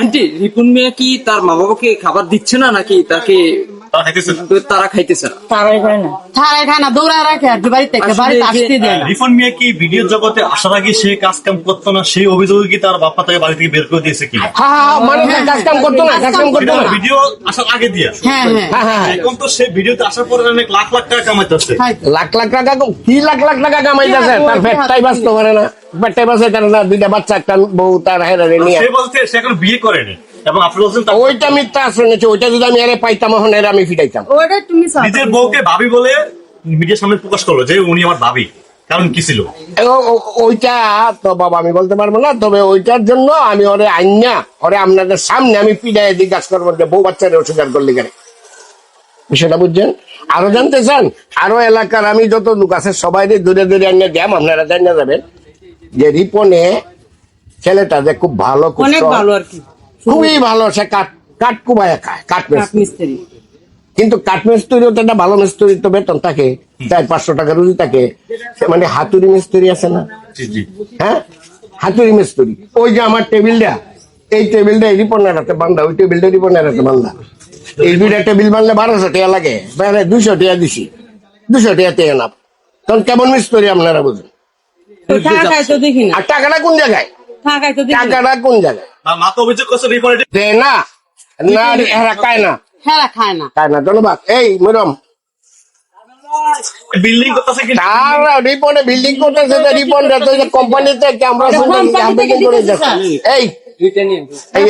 Aunty Ripun মিয়া কি তার মা বাবাকে খাবার দিচ্ছে না নাকি তাকে তারা খাইতেছে না। তারা খাইতেছে না? তারাই খায় না। তারাই খায় না দৌড়ায় রাখে আর বাড়িতে বাড়িতে আসতে দেয় না। রিফন মিয়া কি ভিডিও জগতে আসার আগে সে কাজ কাম করতো না? সেই অভিযোগে কি তার বাপ্পা তাকে বাড়ি থেকে বের করে দিয়েছে কি হ্যাঁ হ্যাঁ মানে কাজ কাম করতো না কাজ কাম করতো না। ভিডিও আসার আগে দিয়া। হ্যাঁ হ্যাঁ। হ্যাঁ হ্যাঁ এখন তো সে ভিডিওতে আসার পরে অনেক লাখ লাখ টাকা কামাইতেছে। লাখ লাখ টাকা কি লাখ লাখ টাকা কামাইতেছে তার পেটটাই বাঁচতে পারে না। পেটটাই বাঁচে তার না দুইটা বাচ্চা একটা বউ তার হেরারে নিয়ে সে বলছে সে এখন বিয়ে করেনি এবং আপনি বলছেন ওইটা মিথ্যা শুনেছি ওইটা যদি আমি আরে পাইতাম এখন এর আমি ফিরাইতাম। ওটা তুমি নিজের বউকে ভাবি বলে মিডিয়ার সামনে প্রকাশ করল যে উনি আমার ভাবি। কারণ কি ছিল? ও- ও- ওইটা তো বাবা আমি বলতে পারব না তবে ওইটার জন্য আমি ওরে আইনা ওরে আপনাদের সামনে আমি পিড়ায় জিজ্ঞাসা করব যে বউ বাচ্চারে অস্বীকার করলি কেন? বিষয়টা বুঝছেন? আরও জানতে চান? আরও এলাকার আমি যত লোক আছে সবাই দূরে দূরে আনিয়ে দিয়াম আপনারা জানিয়ে যাবেন। যে রিপনে ছেলেটা যে খুব ভালো অনেক ভালো আর কি। খুবই ভালো সে কাঠ কাঠ কুবায় খায় কাঠ কাঠ মিস্ত্রি কিন্তু কাঠমিস্ত্রিও তো একটা ভালো মিস্ত্রি তো বেতন থাকে চার পাঁচশো টাকা রুজি থাকে। সে মানে হাতুড়ি মিস্ত্রি আছে না? জি জি। হ্যাঁ? হাতুড়ি মিস্ত্রি। ওই যে আমার টেবিলটা এই টেবিলটা এই রিপনের হাতে বান্ধা ওই টেবিলটা রিপনের হাতে বান্ধা। এই দুইটা টেবিল বানলে বারোশো টাকা লাগে দুশো টাকা দিছি। দুশো টাকা টাকা না। তখন কেমন মিস্ত্রি আপনারা বুঝুন? আর টাকাটা কোন জায়গায়? খায় না। টাকাটা কোন জায়গায়? তার মা তো অভিযোগ করছে রিপোর্টে দে না। না এরা কায় না। হেরা খায় না। কায় না ধন্যবাদ। এই ম্যাডাম বিল্ডিং করতেছে কি? তারা রিপনে বিল্ডিং করতেছে তো রিপন তো কোম্পানিতে ক্যামেরা বিল্ডিং করে যাচ্ছে। এই। এই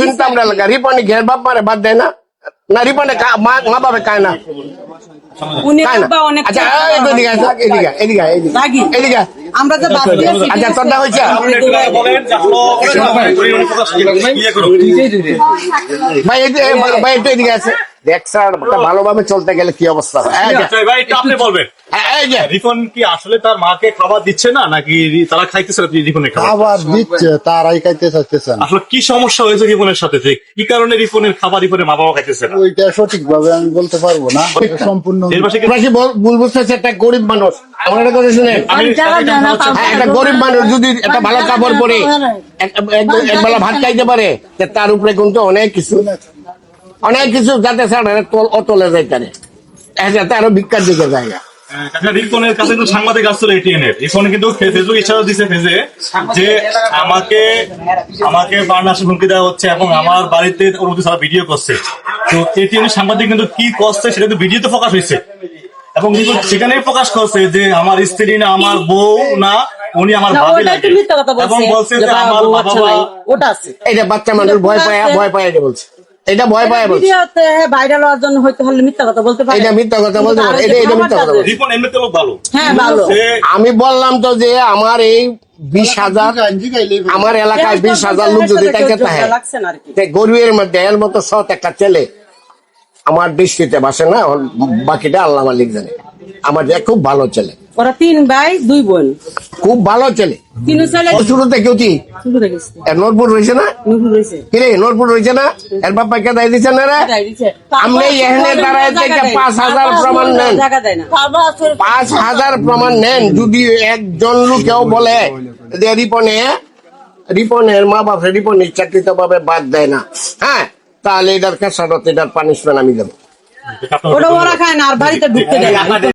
তিনটাম এলাকা রিপনে ঘের বাপ মারে বাদ দেয় না। না রিপনে মা মা কায় না। না। আচ্ছা এই তো এদিকে এদিকে এদিকে এদিকে আমরা যে বাদ দিয়ে আচ্ছা তোরটা প্রকাশ ইয়ে করুন ভাই ভাই একটু এদিকে আছে দেখ স্যার ভালোভাবে চলতে গেলে কি অবস্থা? হয়? ভাই আপনি বলবেন। রিফন কি আসলে তার মাকে খাবার দিচ্ছে না নাকি তারা খাইতেছে না রিফনের খাবার? খাবার দিচ্ছে তারাই খাইতে চাচ্ছেন আসলে কি সমস্যা হয়েছে রিফনের সাথে? যে কি কারণে রিফনের খাবার রিফনের মা বাবা খাইতেছে না? ওইটা সঠিক ভাবে আমি বলতে পারব না। সম্পূর্ণ বল- ভুল বুঝতেছে? একটা গরিব মানুষ। আমার একটা কথা শুনে হ্যাঁ, একটা গরিব মানুষ যদি একটা ভালো কাপড় পরে এক- একবেলা ভাত খাইতে পারে তার উপরে কিন্তু অনেক কিছু অনেক কিছু যাতে স্যার অতলে যায় তারে যাতে আরও ভিক্ষার দিকে যায়। আচ্ছা, কাছে কিন্তু সাংবাদিক আসছিল এটিএন এর রিফন কিন্তু ফেসবুক ইচ্ছা দিছে ফেজে যে আমাকে আমাকে বার্নাসে হুমকি দেওয়া হচ্ছে এবং আমার বাড়িতে অনুমতি ছাড়া ভিডিও করছে। তো এটিএন এর সাংবাদিক কিন্তু কি করছে সেটা কিন্তু ভিডিওতে প্রকাশ হয়েছে। এবং রিপন সেখানেই প্রকাশ করছে যে আমার স্ত্রী না আমার বউ না উনি আমার ভাবি লাগে। এবং বলছে। যে আমার বাবা ওটা আছে। এটা বাচ্চা মানুষ ভয় পায় ভয় পায় এটা বলছে। এটা ভয় পায় বলছে ভিডিওতে ভাইরাল হওয়ার জন্য হয়তো হলে মিথ্যা কথা বলতে পারে। এটা মিথ্যা কথা বলতে পারে। এটা এটা মিথ্যা কথা বলছে রিপন এমনিতে লোক ভালো। হ্যাঁ ভালো। আমি বললাম তো যে আমার এই বিশ হাজার আমার এলাকায় বিশ হাজার লোক যদি থাকে তাহে লাগছে না আর কি তে গরিবের মধ্যে এর মতো সৎ একটা ছেলে। আমার দৃষ্টিতে বাসে না বাকিটা আল্লাহ মালিক জানে। আমার যে খুব ভালো ছেলে। ওরা তিন ভাই দুই বোন। খুব ভালো ছেলে। তিন ছেলে ও শুরুতে কেউ কি? শুরু গেছে। এর নোরপুর রয়েছে না? রয়েছে। কিরে নোরপুর রয়েছে না? এর বাপ্পা কে দায় দিচ্ছে না রে? আপনি এখানে দাঁড়ায় থেকে পাঁচ হাজার প্রমাণ নেন। পাঁচ হাজার প্রমাণ নেন। যদি একজন লোকেও বলে যে রিপনে রিপনের মা বাপ রিপন ইচ্ছাকৃত ভাবে বাদ দেয় না। হ্যাঁ তাহলে এটার খেসারত এটার পানিশমেন্ট আমি দেবো। ওরা খায় না আর বাড়িতে ঢুকতে দেয় না।